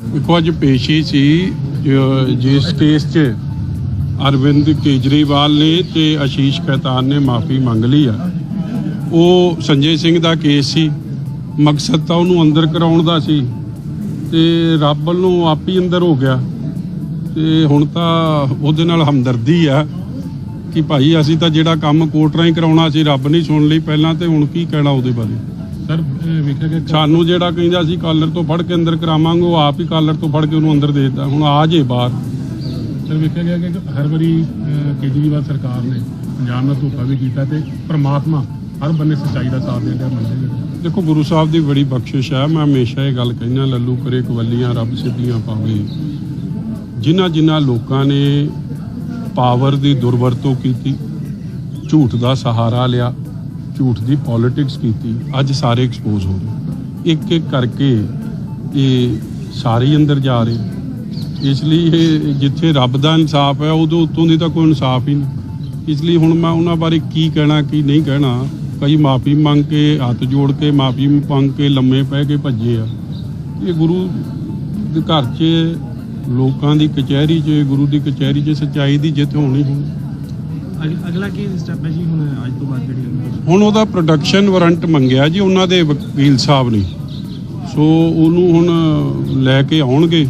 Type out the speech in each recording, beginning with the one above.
ਦੇਖੋ, ਅੱਜ ਪੇਸ਼ੀ ਸੀ ਜਿਸ ਕੇਸ 'ਚ ਅਰਵਿੰਦ ਕੇਜਰੀਵਾਲ ਨੇ ਤੇ ਆਸ਼ੀਸ਼ ਖੈਤਾਨ ਨੇ ਮਾਫੀ ਮੰਗ ਲਈ ਆ। ਉਹ ਸੰਜੇ ਸਿੰਘ ਦਾ ਕੇਸ ਸੀ। ਮਕਸਦ ਤਾਂ ਉਹਨੂੰ ਅੰਦਰ ਕਰਾਉਣ ਦਾ ਸੀ। ਤੇ ਰੱਬ ਵੱਲੋਂ ਆਪ ਹੀ ਅੰਦਰ ਹੋ ਗਿਆ। ਤੇ ਹੁਣ ਤਾਂ ਉਹਦੇ ਨਾਲ ਹਮਦਰਦੀ ਆ ਕਿ ਭਾਈ ਅਸੀਂ ਤਾਂ ਜਿਹੜਾ ਕੰਮ ਕੋਰਟ ਰਾਹੀਂ ਕਰਾਉਣਾ ਸੀ, ਰੱਬ ਨਹੀਂ ਸੁਣ ਲਈ ਪਹਿਲਾਂ ਤੇ ਹੁਣ ਕੀ ਕਹਿਣਾ ਉਹਦੇ ਬਾਰੇ? ਸਰ ਵੇਖਿਆ ਗਿਆ ਸਾਨੂੰ ਜਿਹੜਾ ਕਹਿੰਦਾ ਸੀ ਕਾਲਰ ਤੋਂ ਫੜ ਕੇ ਅੰਦਰ ਕਰਾਵਾਂਗੇ ਉਹ ਆਪ ਹੀ ਕਾਲਰ ਤੋਂ ਫੜ ਕੇ ਉਹਨੂੰ ਅੰਦਰ ਦੇ ਦਿੱਤਾ। ਹੁਣ ਆ ਜੇ ਬਾਹਰ। ਸਰ ਵੇਖਿਆ ਗਿਆ ਕਿ ਹਰ ਵਾਰੀ ਕੇਜਰੀਵਾਲ ਸਰਕਾਰ ਨੇ ਪੰਜਾਬ ਨਾਲ ਧੋਖਾ ਵੀ ਕੀਤਾ ਤੇ ਪ੍ਰਮਾਤਮਾ ਹਰ ਬੰਨੇ ਸੱਚਾਈ ਦਾ ਸਾਥ ਦਿੰਦਾ ਮੰਨਦੇ ਦੇਖੋ ਗੁਰੂ ਸਾਹਿਬ ਦੀ ਬੜੀ ਬਖਸ਼ਿਸ਼ ਹੈ। ਮੈਂ ਹਮੇਸ਼ਾ ਇਹ ਗੱਲ ਕਹਿੰਦਾ ਲੱਲੂ ਕਰੇ ਕਵੱਲੀਆਂ ਰੱਬ ਸਿੱਧੀਆਂ ਪਾਵੇ। ਜਿਨ੍ਹਾਂ ਜਿਨ੍ਹਾਂ ਲੋਕਾਂ ਨੇ ਪਾਵਰ ਦੀ ਦੁਰਵਰਤੋਂ ਕੀਤੀ ਝੂਠ ਦਾ ਸਹਾਰਾ ਲਿਆ ਝੂਠ ਦੀ ਪੋਲਿਟਿਕਸ ਕੀਤੀ, ਅੱਜ ਸਾਰੇ ਐਕਸਪੋਜ਼ ਹੋ ਗਏ ਇੱਕ ਇੱਕ ਕਰਕੇ ਇਹ ਸਾਰੇ ਹੀ ਅੰਦਰ ਜਾ ਰਹੇ। ਇਸ ਲਈ ਇਹ ਜਿੱਥੇ ਰੱਬ ਦਾ ਇਨਸਾਫ ਹੈ, ਉਦੋਂ ਉੱਤੋਂ ਦੀ ਤਾਂ ਕੋਈ ਇਨਸਾਫ ਹੀ ਨਹੀਂ। ਇਸ ਲਈ ਹੁਣ ਮੈਂ ਉਹਨਾਂ ਬਾਰੇ ਕੀ ਕਹਿਣਾ, ਕੀ ਨਹੀਂ ਕਹਿਣਾ, ਕਈ ਮਾਫੀ ਮੰਗ ਕੇ, ਹੱਥ ਜੋੜ ਕੇ, ਮਾਫੀ ਮੰਗ ਕੇ ਲੰਮੇ ਪੈ ਕੇ ਭੱਜੇ ਆ। ਇਹ ਗੁਰੂ ਦੇ ਘਰ 'ਚ, ਲੋਕਾਂ ਦੀ ਕਚਹਿਰੀ 'ਚ, ਗੁਰੂ ਦੀ ਕਚਹਿਰੀ 'ਚ ਸੱਚਾਈ ਦੀ ਜਿੱਤ ਹੋਣੀ ਹੁਣ ਅਗ- ਅਗਲਾ ਕੀ ਸਟੈਪ ਹੈ ਜੀ ਹੁਣ ਅੱਜ ਤੋਂ ਬਾਅਦ ਜਿਹੜੀ ਅੱਗੇ? ਹੁਣ ਉਹਦਾ ਪ੍ਰੋਡਕਸ਼ਨ ਵਾਰੰਟ ਮੰਗਿਆ ਜੀ ਉਹਨਾਂ ਦੇ ਵਕੀਲ ਸਾਹਿਬ ਨੇ। ਸੋ ਉਹਨੂੰ ਹੁਣ ਲੈ ਕੇ ਆਉਣਗੇ।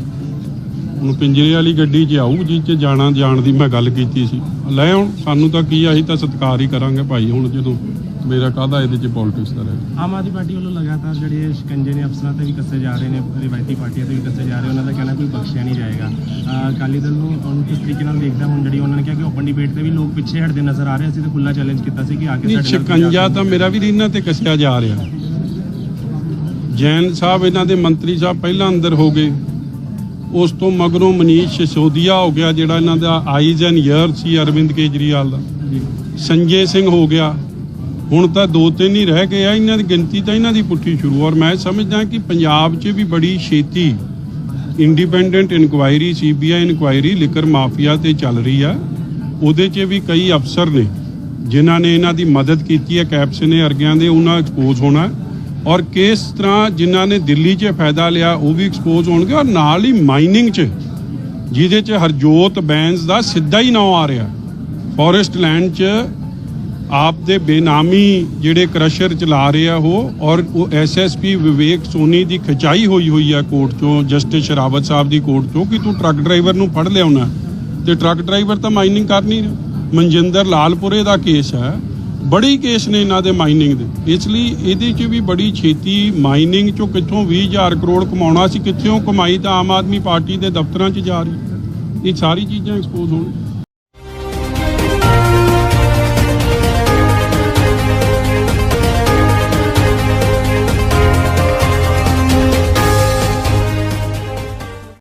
ਹੁਣ ਪਿੰਜਰੇ ਵਾਲੀ ਗੱਡੀ 'ਚ ਆਊ ਜਿਹ 'ਚ ਜਾਣਾ ਜਾਣ ਦੀ ਮੈਂ ਗੱਲ ਕੀਤੀ ਸੀ। ਲੈ ਆਉਣ ਸਾਨੂੰ ਤਾਂ ਕੀ ਆ, ਅਸੀਂ ਤਾਂ ਸਤਿਕਾਰ ਹੀ ਕਰਾਂਗੇ ਭਾਈ ਹੁਣ ਜਦੋਂ ਮੇਰਾ ਕਾਹਦਾ ਇਹਦੇ 'ਚ ਪੋਲਿਟਿਕਸ ਦਾ ਰਹਿ ਆਮ ਆਦਮੀ ਪਾਰਟੀ ਵੱਲੋਂ ਲਗਾਤਾਰ ਜਿਹੜੇ ਇਹ ਸ਼ਿਕੰਜੇ ਨੇ ਅਫਸਰਾਂ ਤੇ ਵੀ ਕੱਸੇ ਜਾ ਰਹੇ ਨੇ ਰਿਵਾਇਤੀ ਪਾਰਟੀਆਂ ਤੇ ਵੀ ਕੱਸੇ ਜਾ ਰਹੇ ਉਹਨਾਂ ਦਾ ਕਹਿਣਾ ਕੋਈ ਬਖਸ਼ਿਆ ਨਹੀਂ ਜਾਏਗਾ। ਅਹ ਅਕਾਲੀ ਦਲ ਨੂੰ ਹੁਣ ਕਿਸ ਤਰੀਕੇ ਨਾਲ ਦੇਖਦਾ ਹੁਣ ਜਿਹੜੀ ਉਹਨਾਂ ਨੇ ਕਿਹਾ ਕਿ ਓਪਨ ਡਿਬੇਟ ਤੇ ਵੀ ਲੋਕ ਪਿੱਛੇ ਹਟਦੇ ਨਜ਼ਰ ਆ ਰਹੇ ਅਸੀਂ ਤਾਂ ਖੁੱਲਾ ਚੈਲੰਜ ਕੀਤਾ ਸੀ ਕਿ ਆ ਕੇ ਨਹੀਂ ਸਾਡੇ ਨਾਲ ਸ਼ਿਕੰਜਾ ਤਾਂ ਮੇਰਾ ਵੀ ਇਹਨਾਂ ਤੇ ਕੱਸਿਆ ਜਾ ਰਿਹਾ। ਜੈਨ ਸਾਹਿਬ ਇਹਨਾਂ ਦੇ ਮੰਤਰੀ ਸਾਹਿਬ ਪਹਿਲਾਂ ਅੰਦਰ ਹੋ ਗਏ। ਉਸ ਤੋਂ ਮਗਰੋਂ ਮਨੀਸ਼ ਸਿਸੋਦੀਆ ਹੋ ਗਿਆ ਜਿਹੜਾ ਇਹਨਾਂ ਦਾ ਆਈਜ਼ ਐਂਡ ਈਅਰ ਸੀ ਅਰਵਿੰਦ ਕੇਜਰੀਵਾਲ ਦਾ। ਜੀ। ਸੰਜੇ ਸਿੰਘ ਹੋ ਗਿਆ। ਹੁਣ ਤਾਂ ਦੋ ਤਿੰਨ ਹੀ ਰਹਿ ਗਏ ਆ, ਇਹਨਾਂ ਦੀ ਗਿਣਤੀ ਤਾਂ ਇਹਨਾਂ ਦੀ ਪੁੱਠੀ ਸ਼ੁਰੂ ਔਰ ਮੈਂ ਸਮਝਦਾ ਕਿ ਪੰਜਾਬ 'ਚ ਵੀ ਬੜੀ ਛੇਤੀ independent inquiry CBI inquiry liquor mafia ਤੇ ਚੱਲ ਰਹੀ ਆ। ਉਹਦੇ 'ਚ ਵੀ ਕਈ ਅਫਸਰ ਨੇ, ਜਿਨ੍ਹਾਂ ਨੇ ਇਹਨਾਂ ਦੀ ਮਦਦ ਕੀਤੀ ਹੈ, ਕੈਪਸ ਨੇ, ਅਰਗਿਆਂ ਦੇ, ਉਹਨਾਂ ਐਕਸਪੋਜ਼ ਹੋਣਾ। ਔਰ ਕਿਸ ਤਰ੍ਹਾਂ ਜਿਨ੍ਹਾਂ ਨੇ ਦਿੱਲੀ 'ਚ ਫਾਇਦਾ ਲਿਆ, ਉਹ ਵੀ ਐਕਸਪੋਜ਼ ਹੋਣਗੇ। ਔਰ ਨਾਲ ਹੀ ਮਾਈਨਿੰਗ 'ਚ, ਜਿਹਦੇ 'ਚ ਹਰਜੋਤ ਬੈਂਸ ਦਾ ਸਿੱਧਾ ਹੀ ਨਾਂ ਆ ਰਿਹਾ। ਫੋਰੈਸਟ ਲੈਂਡ 'ਚ ਆਪ ਦੇ ਬੇਨਾਮੀ ਜਿਹੜੇ ਕਰਸ਼ਰ ਚਲਾ ਰਹੇ ਆ ਉਹ ਔਰ ਉਹ ਐਸਐਸਪੀ ਵਿਵੇਕ ਸੋਨੀ ਦੀ ਖਚਾਈ ਹੋਈ ਹੋਈ ਆ ਕੋਰਟ ਚੋਂ, ਜਸਟਿਸ ਸ਼ਰਾਵਤ ਸਾਹਿਬ ਦੀ ਕੋਰਟ ਚੋਂ ਕਿ ਤੂੰ ਟਰੱਕ ਡਰਾਈਵਰ ਨੂੰ ਫੜ ਲਿਆਉਣਾ। ਤੇ ਟਰੱਕ ਡਰਾਈਵਰ ਤਾਂ ਮਾਈਨਿੰਗ ਕਰ ਨਹੀਂ ਰਿਹਾ। ਮਨਜਿੰਦਰ ਲਾਲਪੁਰੇ ਦਾ ਕੇਸ ਹੈ। ਬੜੀ ਕੇਸ ਨੇ ਇਹਨਾਂ ਦੇ ਮਾਈਨਿੰਗ ਦੇ। ਇਸ ਲਈ ਇਹਦੇ 'ਚ ਵੀ ਬੜੀ ਛੇਤੀ ਮਾਈਨਿੰਗ ਚੋਂ ਕਿੱਥੋਂ 20000 ਕਰੋੜ ਕਮਾਉਣਾ ਸੀ, ਕਿੱਥੋਂ ਕਮਾਈ ਤਾਂ ਆਮ ਆਦਮੀ ਪਾਰਟੀ ਦੇ ਦਫ਼ਤਰਾਂ 'ਚ ਜਾ ਰਹੀ ਇਹ ਸਾਰੀ ਚੀਜ਼ਾਂ ਐਕਸਪੋਜ਼ ਹੋਣ।